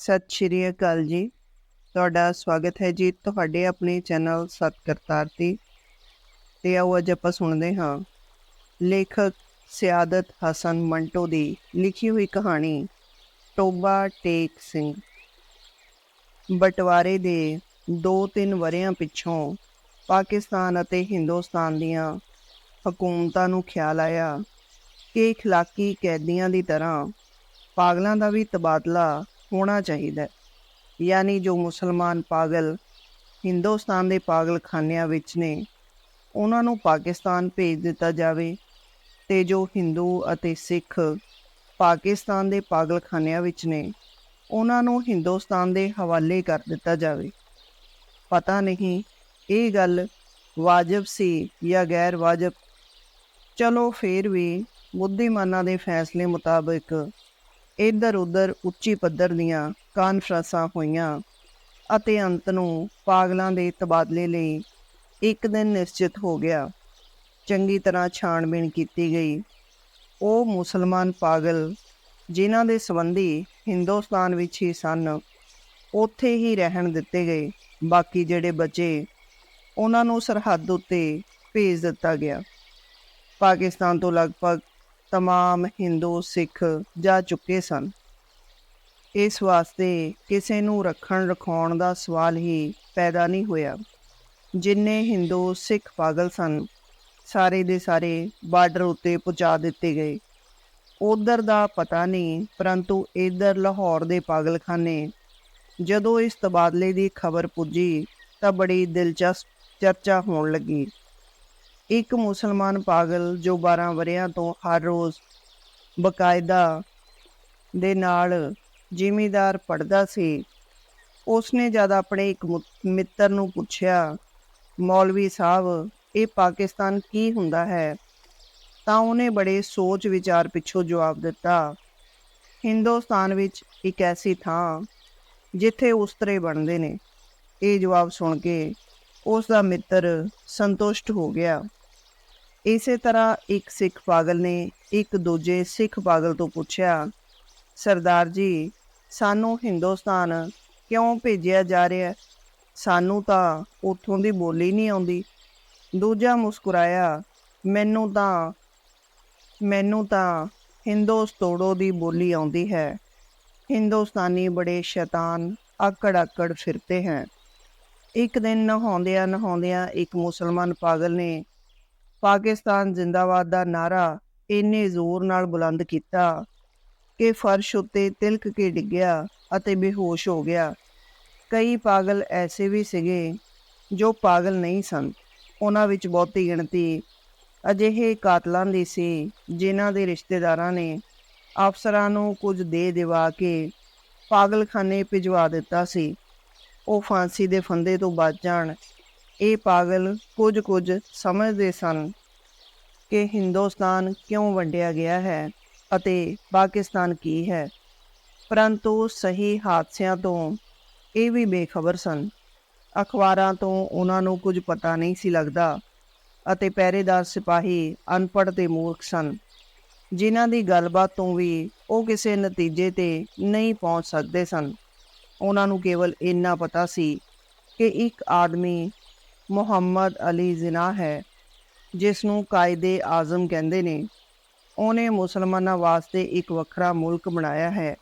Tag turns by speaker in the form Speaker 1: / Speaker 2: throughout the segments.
Speaker 1: ਸਤਿ ਸ਼੍ਰੀ ਅਕਾਲ ਜੀ। ਤੁਹਾਡਾ ਸਵਾਗਤ ਹੈ ਜੀ ਤੁਹਾਡੇ ਆਪਣੇ ਚੈਨਲ ਸਤ ਕਰਤਾਰ ਤੇ। ਤੇ ਆਓ ਅੱਜ ਆਪਾਂ ਸੁਣਦੇ ਹਾਂ। ਲੇਖਕ ਸਿਆਦਤ ਹਸਨ ਮੰਟੋ ਦੀ ਲਿਖੀ ਹੋਈ ਕਹਾਣੀ, ਟੋਬਾ ਟੇਕ ਸਿੰਘ। ਬਟਵਾਰੇ ਦੇ 2-3 ਵਰਿਆਂ ਪਿੱਛੋਂ ਪਾਕਿਸਤਾਨ ਅਤੇ ਹਿੰਦੁਸਤਾਨ ਦੀਆਂ ਹਕੂਮਤਾਂ ਨੂੰ ਖਿਆਲ ਆਇਆ ਕਿ ਇਖਲਾਕੀ ਕੈਦੀਆਂ ਦੀ ਤਰ੍ਹਾਂ ਪਾਗਲਾਂ ਦਾ ਵੀ ਤਬਾਦਲਾ ਹੋਣਾ ਚਾਹੀਦਾ ਹੈ। ਯਾਨੀ ਜੋ ਮੁਸਲਮਾਨ ਪਾਗਲ ਹਿੰਦੁਸਤਾਨ ਦੇ ਪਾਗਲਖਾਨਿਆਂ ਵਿੱਚ ਨੇ, ਉਹਨਾਂ ਨੂੰ ਪਾਕਿਸਤਾਨ ਭੇਜ ਦਿੱਤਾ ਜਾਵੇ ਤੇ ਜੋ ਹਿੰਦੂ ਅਤੇ ਸਿੱਖ ਪਾਕਿਸਤਾਨ ਦੇ ਪਾਗਲਖਾਨਿਆਂ ਵਿੱਚ ਨੇ, ਉਹਨਾਂ ਨੂੰ ਹਿੰਦੁਸਤਾਨ ਦੇ ਹਵਾਲੇ ਕਰ ਦਿੱਤਾ ਜਾਵੇ। ਪਤਾ ਨਹੀਂ ਇਹ ਗੱਲ ਵਾਜਬ ਸੀ ਜਾਂ ਗੈਰ ਵਾਜਬ। ਚਲੋ ਫੇਰ ਵੀ ਬੁੱਧੀਮਾਨਾਂ ਦੇ ਫੈਸਲੇ ਮੁਤਾਬਕ ਇੱਧਰ ਉੱਧਰ ਉੱਚੀ ਪੱਧਰ ਦੀਆਂ ਕਾਨਫਰੰਸਾਂ ਹੋਈਆਂ ਅਤੇ ਅੰਤ ਨੂੰ ਪਾਗਲਾਂ ਦੇ ਤਬਾਦਲੇ ਲਈ ਇੱਕ ਦਿਨ ਨਿਸ਼ਚਿਤ ਹੋ ਗਿਆ। ਚੰਗੀ ਤਰ੍ਹਾਂ ਛਾਣਬੀਣ ਕੀਤੀ ਗਈ। ਉਹ ਮੁਸਲਮਾਨ ਪਾਗਲ ਜਿਨ੍ਹਾਂ ਦੇ ਸੰਬੰਧੀ ਹਿੰਦੁਸਤਾਨ ਵਿੱਚ ਹੀ ਸਨ, ਉੱਥੇ ਹੀ ਰਹਿਣ ਦਿੱਤੇ ਗਏ। ਬਾਕੀ ਜਿਹੜੇ ਬਚੇ, ਉਹਨਾਂ ਨੂੰ ਸਰਹੱਦ ਉੱਤੇ ਭੇਜ ਦਿੱਤਾ ਗਿਆ। ਪਾਕਿਸਤਾਨ ਤੋਂ ਲਗਭਗ ਤਮਾਮ ਹਿੰਦੂ ਸਿੱਖ ਜਾ ਚੁੱਕੇ ਸਨ ਇਸ ਵਾਸਤੇ ਕਿਸੇ ਨੂੰ ਰੱਖਣ ਰਖਾਉਣ ਦਾ ਸਵਾਲ ਹੀ ਪੈਦਾ ਨਹੀਂ ਹੋਇਆ ਜਿੰਨੇ ਹਿੰਦੂ ਸਿੱਖ ਪਾਗਲ ਸਨ ਸਾਰੇ ਦੇ ਸਾਰੇ ਬਾਰਡਰ ਉੱਤੇ ਪਹੁੰਚਾ ਦਿੱਤੇ ਗਏ ਉਧਰ ਦਾ ਪਤਾ ਨਹੀਂ ਪਰੰਤੂ ਇਧਰ ਲਾਹੌਰ ਦੇ ਪਾਗਲਖਾਨੇ ਜਦੋਂ ਇਸ ਤਬਾਦਲੇ ਦੀ ਖਬਰ ਪੁੱਜੀ ਤਾਂ ਬੜੀ ਦਿਲਚਸਪ ਚਰਚਾ ਹੋਣ ਲੱਗੀ ਇੱਕ ਮੁਸਲਮਾਨ ਪਾਗਲ ਜੋ 12 ਵਰਿਆਂ ਤੋਂ ਹਰ ਰੋਜ਼ ਬਕਾਇਦਾ ਦੇ ਨਾਲ ਜ਼ਿਮੀਦਾਰ ਪੜਦਾ ਸੀ, ਉਸਨੇ ਜਦ ਆਪਣੇ ਇੱਕ ਮੁ- ਮਿੱਤਰ ਨੂੰ ਪੁੱਛਿਆ, ਮੌਲਵੀ ਸਾਹਿਬ, ਇਹ ਪਾਕਿਸਤਾਨ ਕੀ ਹੁੰਦਾ ਹੈ? ਤਾਂ ਉਹਨੇ ਬੜੇ ਸੋਚ ਵਿਚਾਰ ਪਿੱਛੋਂ ਜਵਾਬ ਦਿੱਤਾ, ਹਿੰਦੁਸਤਾਨ ਵਿੱਚ ਇੱਕ ਐਸੀ ਥਾਂ ਜਿੱਥੇ ਉਸਤਰੇ ਬਣਦੇ ਨੇ। ਇਹ ਜਵਾਬ ਸੁਣ ਕੇ ਉਸ ਦਾ ਮਿੱਤਰ ਸੰਤੁਸ਼ਟ ਹੋ ਗਿਆ। ਇਸੇ ਤਰ੍ਹਾਂ ਇੱਕ ਸਿੱਖ ਪਾਗਲ ਨੇ ਇੱਕ ਦੂਜੇ ਸਿੱਖ ਪਾਗਲ ਤੋਂ ਪੁੱਛਿਆ, ਸਰਦਾਰ ਜੀ, ਸਾਨੂੰ ਹਿੰਦੁਸਤਾਨ ਕਿਉਂ ਭੇਜਿਆ ਜਾ ਰਿਹਾ ਸਾਨੂੰ ਤਾਂ ਉੱਥੋਂ ਦੀ ਬੋਲੀ ਨਹੀਂ ਆਉਂਦੀ। ਦੂਜਾ ਮੁਸਕਰਾਇਆ, ਮੈਨੂੰ ਤਾਂ ਮੈਨੂੰ ਤਾਂ ਹਿੰਦੁਸਤੋੜੋ ਦੀ ਬੋਲੀ ਆਉਂਦੀ ਹੈ। ਹਿੰਦੁਸਤਾਨੀ ਬੜੇ ਸ਼ੈਤਾਨ ਆਕੜ ਆਕੜ ਫਿਰਤੇ हैं ਇੱਕ ਦਿਨ ਨਹਾਉਂਦਿਆਂ ਨਹਾਉਂਦਿਆਂ ਇੱਕ ਮੁਸਲਮਾਨ ਪਾਗਲ ਨੇ ਪਾਕਿਸਤਾਨ ਜ਼ਿੰਦਾਬਾਦ ਦਾ ਨਾਰਾ ਇੰਨੇ ਜ਼ੋਰ ਨਾਲ ਬੁਲੰਦ ਕੀਤਾ ਕਿ ਫਰਸ਼ ਉੱਤੇ ਤਿਲਕ ਕੇ ਡਿੱਗਿਆ ਅਤੇ ਬੇਹੋਸ਼ ਹੋ ਗਿਆ। ਕਈ ਪਾਗਲ ਐਸੇ ਵੀ ਸੀਗੇ ਜੋ ਪਾਗਲ ਨਹੀਂ ਸਨ। ਉਹਨਾਂ ਵਿੱਚ ਬਹੁਤੀ ਗਿਣਤੀ ਅਜਿਹੇ ਕਾਤਲਾਂ ਦੀ ਸੀ ਜਿਨ੍ਹਾਂ ਦੇ ਰਿਸ਼ਤੇਦਾਰਾਂ ਨੇ ਅਫਸਰਾਂ ਨੂੰ ਕੁਝ ਦੇ ਦਿਵਾ ਕੇ ਪਾਗਲਖਾਨੇ ਭਿਜਵਾ ਦਿੱਤਾ ਸੀ। ਉਹ ਫਾਂਸੀ ਦੇ ਫੰਦੇ ਤੋਂ ਬਚ ਜਾਣ ਇਹ ਪਾਗਲ ਕੁਝ ਕੁਝ ਸਮਝਦੇ ਸਨ ਕਿ ਹਿੰਦੁਸਤਾਨ ਕਿਉਂ ਵੰਡਿਆ ਗਿਆ ਹੈ ਅਤੇ ਪਾਕਿਸਤਾਨ ਕੀ ਹੈ। ਪਰੰਤੂ ਸਹੀ ਹਾਦਸਿਆਂ ਤੋਂ ਇਹ ਵੀ ਬੇਖਬਰ ਸਨ। ਅਖਬਾਰਾਂ ਤੋਂ ਉਹਨਾਂ ਨੂੰ ਕੁਝ ਪਤਾ ਨਹੀਂ ਸੀ ਲੱਗਦਾ ਅਤੇ ਪਹਿਰੇਦਾਰ ਸਿਪਾਹੀ ਅਨਪੜ੍ਹ ਤੇ ਮੂਰਖ ਸਨ, ਜਿਨ੍ਹਾਂ ਦੀ ਗੱਲਬਾਤ ਤੋਂ ਵੀ ਉਹ ਕਿਸੇ ਨਤੀਜੇ ਤੇ ਨਹੀਂ ਪਹੁੰਚ ਸਕਦੇ ਸਨ। ਉਹਨਾਂ ਨੂੰ ਕੇਵਲ ਇੰਨਾ ਪਤਾ ਸੀ ਕਿ ਇੱਕ ਆਦਮੀ ਮੁਹੰਮਦ ਅਲੀ ਜ਼ਿਨਾ ਹੈ ਜਿਸ ਨੂੰ ਕਾਇਦੇ ਆਜ਼ਮ ਕਹਿੰਦੇ ਨੇ। ਉਹਨੇ ਮੁਸਲਮਾਨਾਂ ਵਾਸਤੇ ਇੱਕ ਵੱਖਰਾ ਮੁਲਕ ਬਣਾਇਆ ਹੈ,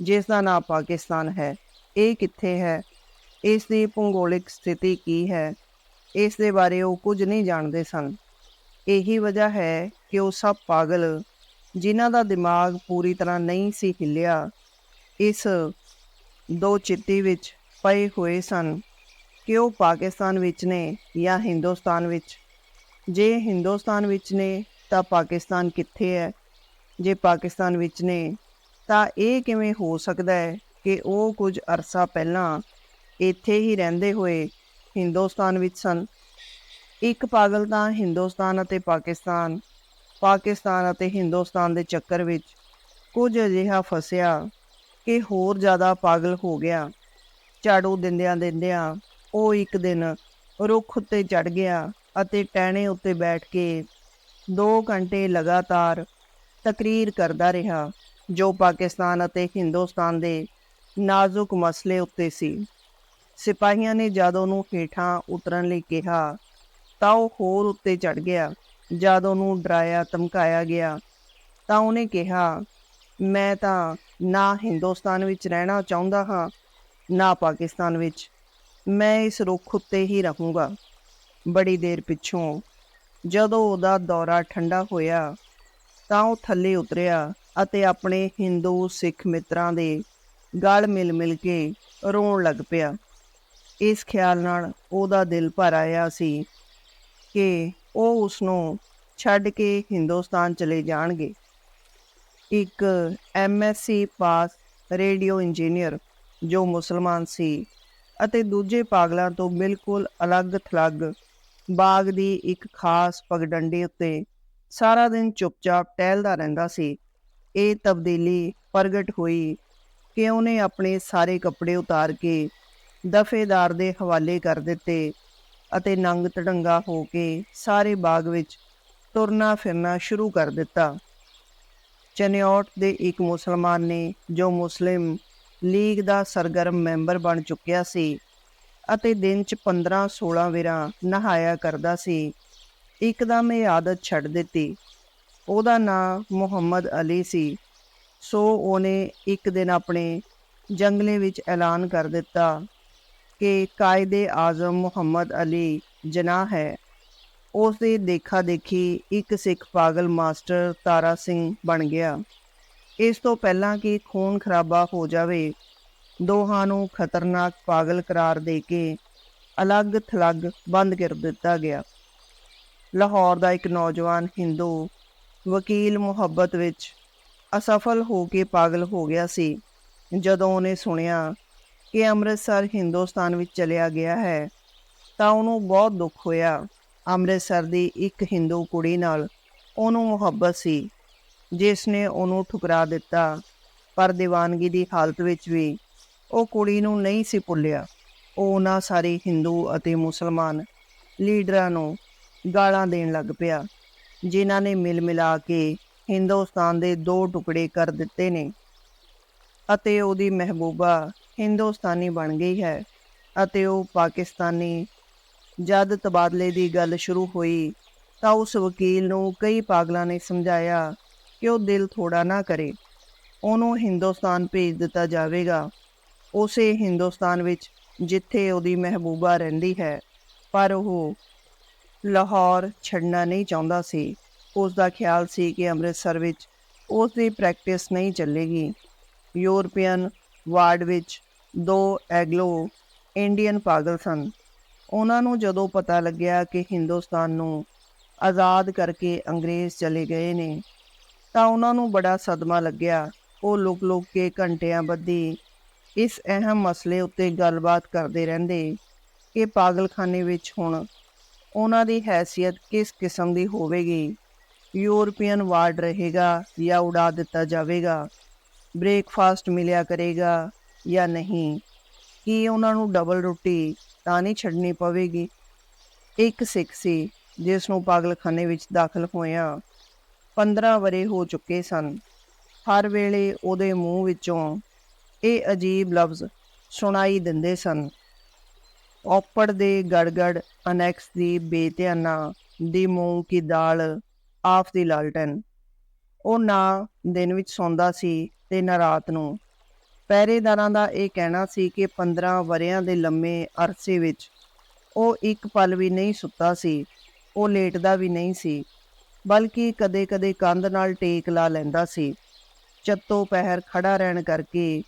Speaker 1: ਜਿਸ ਦਾ ਨਾਂ ਪਾਕਿਸਤਾਨ ਹੈ। ਇਹ ਕਿੱਥੇ ਹੈ? ਇਸ ਦੀ ਭੂਗੋਲਿਕ ਸਥਿਤੀ ਕੀ ਹੈ? ਇਸ ਦੇ ਬਾਰੇ ਉਹ ਕੁਝ ਨਹੀਂ ਜਾਣਦੇ ਸਨ। ਇਹੀ ਵਜ੍ਹਾ ਹੈ ਕਿ ਉਹ ਸਭ ਪਾਗਲ, ਜਿਨ੍ਹਾਂ ਦਾ ਦਿਮਾਗ ਪੂਰੀ ਤਰ੍ਹਾਂ ਨਹੀਂ ਸੀ ਹਿੱਲਿਆ, ਇਸ ਦੋ ਚਿੱਤੀ ਵਿੱਚ ਪਏ ਹੋਏ ਸਨ। ਕਿ ਉਹ ਪਾਕਿਸਤਾਨ ਵਿੱਚ ਨੇ ਜਾਂ ਹਿੰਦੁਸਤਾਨ ਵਿੱਚ? ਜੇ ਹਿੰਦੁਸਤਾਨ ਵਿੱਚ ਨੇ, ਤਾਂ ਪਾਕਿਸਤਾਨ ਕਿੱਥੇ ਹੈ? ਜੇ ਪਾਕਿਸਤਾਨ ਵਿੱਚ ਨੇ, ਤਾਂ ਇਹ ਕਿਵੇਂ ਹੋ ਸਕਦਾ ਹੈ ਕਿ ਉਹ ਕੁਝ ਅਰਸਾ ਪਹਿਲਾਂ ਇੱਥੇ ਹੀ ਰਹਿੰਦੇ ਹੋਏ ਹਿੰਦੁਸਤਾਨ ਵਿੱਚ ਸਨ? ਇੱਕ ਪਾਗਲ ਤਾਂ ਹਿੰਦੁਸਤਾਨ ਅਤੇ ਪਾਕਿਸਤਾਨ ਪਾਕਿਸਤਾਨ ਅਤੇ ਹਿੰਦੁਸਤਾਨ ਦੇ ਚੱਕਰ ਵਿੱਚ ਕੁਝ ਅਜਿਹਾ ਫਸਿਆ ਕਿ ਹੋਰ ਜ਼ਿਆਦਾ ਪਾਗਲ ਹੋ ਗਿਆ। ਝਾੜੂ ਦਿੰਦਿਆਂ ਦਿੰਦਿਆਂ ਉਹ ਇੱਕ ਦਿਨ ਰੁੱਖ ਉੱਤੇ ਚੜ ਗਿਆ ਅਤੇ ਟਹਿਣੇ ਉੱਤੇ ਬੈਠ ਕੇ 2 ਘੰਟੇ ਲਗਾਤਾਰ ਤਕਰੀਰ ਕਰਦਾ ਰਿਹਾ, ਜੋ ਪਾਕਿਸਤਾਨ ਅਤੇ ਹਿੰਦੁਸਤਾਨ ਦੇ ਨਾਜ਼ੁਕ ਮਸਲੇ ਉੱਤੇ ਸੀ। ਸਿਪਾਹੀਆਂ ਨੇ ਜਦ ਉਹਨੂੰ ਹੇਠਾਂ ਉਤਰਨ ਲਈ ਕਿਹਾ, ਤਾਂ ਉਹ ਹੋਰ ਉੱਤੇ ਚੜ ਗਿਆ। ਜਦ ਉਹਨੂੰ ਡਰਾਇਆ, ਧਮਕਾਇਆ ਗਿਆ, ਤਾਂ ਉਹਨੇ ਕਿਹਾ, ਮੈਂ ਤਾਂ ਨਾ ਹਿੰਦੁਸਤਾਨ ਵਿੱਚ ਰਹਿਣਾ ਚਾਹੁੰਦਾ ਹਾਂ, ਨਾ ਪਾਕਿਸਤਾਨ ਵਿੱਚ। ਮੈਂ ਇਸ ਰੁੱਖ ਉੱਤੇ ਹੀ ਰਹੂੰਗਾ। ਬੜੀ ਦੇਰ ਪਿੱਛੋਂ ਜਦੋਂ ਉਹਦਾ ਦੌਰਾ ਠੰਡਾ ਹੋਇਆ ਤਾਂ ਉਹ ਥੱਲੇ ਉਤਰਿਆ ਅਤੇ ਆਪਣੇ ਹਿੰਦੂ ਸਿੱਖ ਮਿੱਤਰਾਂ ਦੇ ਗਲ ਮਿਲ ਮਿਲ ਕੇ ਰੋਣ ਲੱਗ ਪਿਆ। ਇਸ ਖਿਆਲ ਨਾਲ ਉਹਦਾ ਦਿਲ ਭਰ ਆਇਆ ਸੀ ਕਿ ਉਹ ਉਸ ਨੂੰ ਛੱਡ ਕੇ ਹਿੰਦੁਸਤਾਨ ਚਲੇ ਜਾਣਗੇ। ਇੱਕ ਐਮਐਸਸੀ ਪਾਸ ਰੇਡੀਓ ਇੰਜੀਨੀਅਰ ਜੋ ਮੁਸਲਮਾਨ ਸੀ ਅਤੇ ਦੂਜੇ ਪਾਗਲਾਂ ਤੋਂ ਬਿਲਕੁਲ ਅਲੱਗ-ਥਲੱਗ ਬਾਗ ਦੀ ਇੱਕ ਖਾਸ ਪਗਡੰਡੀ ਉੱਤੇ ਸਾਰਾ ਦਿਨ ਚੁੱਪਚਾਪ ਟਹਿਲਦਾ ਰਹਿੰਦਾ ਸੀ। ਇਹ ਤਬਦੀਲੀ ਪ੍ਰਗਟ ਹੋਈ ਕਿ ਉਹਨੇ ਆਪਣੇ ਸਾਰੇ ਕੱਪੜੇ ਉਤਾਰ ਕੇ ਦਫੇਦਾਰ ਦੇ ਹਵਾਲੇ ਕਰ ਦਿੱਤੇ ਅਤੇ ਨੰਗ ਤੜੰਗਾ ਹੋ ਕੇ ਸਾਰੇ ਬਾਗ ਵਿੱਚ ਤੁਰਨਾ ਫਿਰਨਾ ਸ਼ੁਰੂ ਕਰ ਦਿੱਤਾ। ਚਨਿਓਟ ਦੇ ਇੱਕ ਮੁਸਲਮਾਨ ਨੇ ਜੋ ਮੁਸਲਿਮ ਲੀਗ ਦਾ ਸਰਗਰਮ ਮੈਂਬਰ ਬਣ ਚੁੱਕਿਆ ਸੀ ਅਤੇ ਦਿਨ 'ਚ 15-16 ਵੇਰਾਂ ਨਹਾਇਆ ਕਰਦਾ ਸੀ। ਇੱਕਦਮ ਇਹ ਆਦਤ ਛੱਡ ਦਿੱਤੀ। ਉਹਦਾ ਨਾਂ ਮੁਹੰਮਦ ਅਲੀ ਸੀ। ਸੋ ਉਹਨੇ ਇੱਕ ਦਿਨ ਆਪਣੇ ਜੰਗਲੇ ਵਿੱਚ ਐਲਾਨ ਕਰ ਦਿੱਤਾ ਕਿ ਕਾਇਦੇ ਆਜ਼ਮ ਮੁਹੰਮਦ ਅਲੀ ਜਨਾਹ ਹੈ। ਉਸ ਦੇ ਦੇਖਾ ਦੇਖੀ ਇੱਕ ਸਿੱਖ ਪਾਗਲ ਮਾਸਟਰ ਤਾਰਾ ਸਿੰਘ ਬਣ ਗਿਆ। ਇਸ ਤੋਂ ਪਹਿਲਾਂ ਕਿ ਖੂਨ ਖਰਾਬਾ ਹੋ ਜਾਵੇ, ਦੋਹਾਂ ਨੂੰ ਖਤਰਨਾਕ ਪਾਗਲ ਕਰਾਰ ਦੇ ਕੇ ਅਲੱਗ ਥਲੱਗ ਬੰਦ ਕਰ ਦਿੱਤਾ ਗਿਆ। ਲਾਹੌਰ ਦਾ ਇੱਕ ਨੌਜਵਾਨ ਹਿੰਦੂ ਵਕੀਲ ਮੁਹੱਬਤ ਵਿੱਚ ਅਸਫਲ ਹੋ ਕੇ ਪਾਗਲ ਹੋ ਗਿਆ ਸੀ, ਜਦੋਂ ਉਹਨੇ ਸੁਣਿਆ ਕਿ ਅੰਮ੍ਰਿਤਸਰ ਹਿੰਦੁਸਤਾਨ ਵਿੱਚ ਚਲਿਆ ਗਿਆ ਹੈ, ਤਾਂ ਉਹਨੂੰ ਬਹੁਤ ਦੁੱਖ ਹੋਇਆ। ਅੰਮ੍ਰਿਤਸਰ ਦੀ ਇੱਕ ਹਿੰਦੂ ਕੁੜੀ ਨਾਲ ਉਹਨੂੰ ਮੁਹੱਬਤ ਸੀ। ਜਿਸ ਨੇ ਉਹਨੂੰ ਠੁਕਰਾ ਦਿੱਤਾ, ਪਰ ਦੀਵਾਨਗੀ ਦੀ ਹਾਲਤ ਵਿੱਚ ਵੀ ਉਹ ਕੁੜੀ ਨੂੰ ਨਹੀਂ ਸੀ ਭੁੱਲਿਆ। ਉਹ ਉਹਨਾਂ ਸਾਰੇ ਹਿੰਦੂ ਅਤੇ ਮੁਸਲਮਾਨ ਲੀਡਰਾਂ ਨੂੰ ਗਾਲਾਂ ਦੇਣ ਲੱਗ ਪਿਆ, ਜਿਨ੍ਹਾਂ ਨੇ ਮਿਲ ਮਿਲਾ ਕੇ ਹਿੰਦੁਸਤਾਨ ਦੇ ਦੋ ਟੁਕੜੇ ਕਰ ਦਿੱਤੇ ਨੇ ਅਤੇ ਉਹਦੀ ਮਹਿਬੂਬਾ ਹਿੰਦੁਸਤਾਨੀ ਬਣ ਗਈ ਹੈ ਅਤੇ ਉਹ ਪਾਕਿਸਤਾਨੀ। ਜਦ ਤਬਾਦਲੇ ਦੀ ਗੱਲ ਸ਼ੁਰੂ ਹੋਈ ਤਾਂ ਉਸ ਵਕੀਲ ਨੂੰ ਕਈ ਪਾਗਲਾਂ ਨੇ ਸਮਝਾਇਆ ਕਿ ਉਹ ਦਿਲ ਥੋੜਾ ਨਾ ਕਰੇ। ਉਹਨੂੰ ਹਿੰਦੁਸਤਾਨ ਭੇਜ ਦਿੱਤਾ ਜਾਵੇਗਾ। ਉਸੇ ਹਿੰਦੁਸਤਾਨ ਵਿੱਚ ਜਿੱਥੇ ਉਹਦੀ ਮਹਿਬੂਬਾ ਰਹਿੰਦੀ ਹੈ, ਪਰ ਉਹ ਲਾਹੌਰ ਛੱਡਣਾ ਨਹੀਂ ਚਾਹੁੰਦਾ ਸੀ। ਉਸ ਦਾ ਖਿਆਲ ਸੀ ਕਿ ਅੰਮ੍ਰਿਤਸਰ ਵਿੱਚ ਉਸ ਦੀ ਪ੍ਰੈਕਟਿਸ ਨਹੀਂ ਚੱਲੇਗੀ। ਯੂਰਪੀਅਨ ਵਾਰਡ ਵਿੱਚ ਦੋ ਐਗਲੋ ਇੰਡੀਅਨ ਪਾਗਲ ਸਨ। ਉਹਨਾਂ ਨੂੰ ਜਦੋਂ ਪਤਾ ਲੱਗਿਆ ਕਿ ਹਿੰਦੁਸਤਾਨ ਨੂੰ ਆਜ਼ਾਦ ਕਰਕੇ ਅੰਗਰੇਜ਼ ਚਲੇ ਗਏ ਨੇ ਤਾਂ ਉਹਨਾਂ ਨੂੰ ਬੜਾ ਸਦਮਾ ਲੱਗਿਆ। ਉਹ ਲੁਕ-ਲੁਕ ਕੇ ਘੰਟਿਆਂ ਬੱਧੀ ਇਸ ਅਹਿਮ ਮਸਲੇ ਉੱਤੇ ਗੱਲਬਾਤ ਕਰਦੇ ਰਹਿੰਦੇ ਕਿ ਪਾਗਲਖਾਨੇ ਵਿੱਚ ਹੁਣ ਉਹਨਾਂ ਦੀ ਹੈਸੀਅਤ ਕਿਸ ਕਿਸਮ ਦੀ ਹੋਵੇਗੀ। ਯੂਰਪੀਅਨ ਵਾਰਡ ਰਹੇਗਾ ਜਾਂ ਉਡਾ ਦਿੱਤਾ ਜਾਵੇਗਾ? ਬ੍ਰੇਕਫਾਸਟ ਮਿਲਿਆ ਕਰੇਗਾ ਜਾਂ ਨਹੀਂ? ਕੀ ਉਹਨਾਂ ਨੂੰ ਡਬਲ ਰੋਟੀ ਤਾਂ ਨਹੀਂ ਛੱਡਣੀ ਪਵੇਗੀ? ਇੱਕ ਸਿੱਖ ਸੀ ਜਿਸ ਨੂੰ ਪਾਗਲਖਾਨੇ ਵਿੱਚ ਦਾਖਲ ਹੋਇਆ 15 ਵਰੇ ਹੋ ਚੁੱਕੇ ਸਨ। ਹਰ ਵੇਲੇ ਉਹਦੇ ਮੂੰਹ ਵਿੱਚੋਂ ਇਹ ਅਜੀਬ ਲਫ਼ਜ਼ ਸੁਣਾਈ ਦਿੰਦੇ ਸਨ। ਔਪੜ ਦੇ ਗੜਗੜ ਅਨੈਕਸ ਦੀ ਬੇਧਿਆਨਾ ਦੀ ਮੂੰਹ ਕੀ ਦਾਲ ਆਫ ਦੀ ਲਾਲਟਨ। ਉਹ ਨਾ ਦਿਨ ਵਿੱਚ ਸੌਂਦਾ ਸੀ ਤੇ ਨਾ ਰਾਤ ਨੂੰ। ਪਹਿਰੇਦਾਰਾਂ ਦਾ ਇਹ ਕਹਿਣਾ ਸੀ ਕਿ 15 ਵਰਿਆਂ ਦੇ ਲੰਮੇ ਅਰਸੇ ਵਿੱਚ ਉਹ ਇੱਕ ਪਲ ਵੀ ਨਹੀਂ ਸੁੱਤਾ ਸੀ, ਉਹ ਲੇਟਦਾ ਵੀ ਨਹੀਂ ਸੀ। ਬਲਕਿ ਕਦੇ-ਕਦੇ ਕੰਧ ਨਾਲ ਟੇਕ ਲਾ ਲੈਂਦਾ ਸੀ। ਚੱਤੋ ਪਹਿਰ ਖੜਾ ਰਹਿਣ ਕਰਕੇ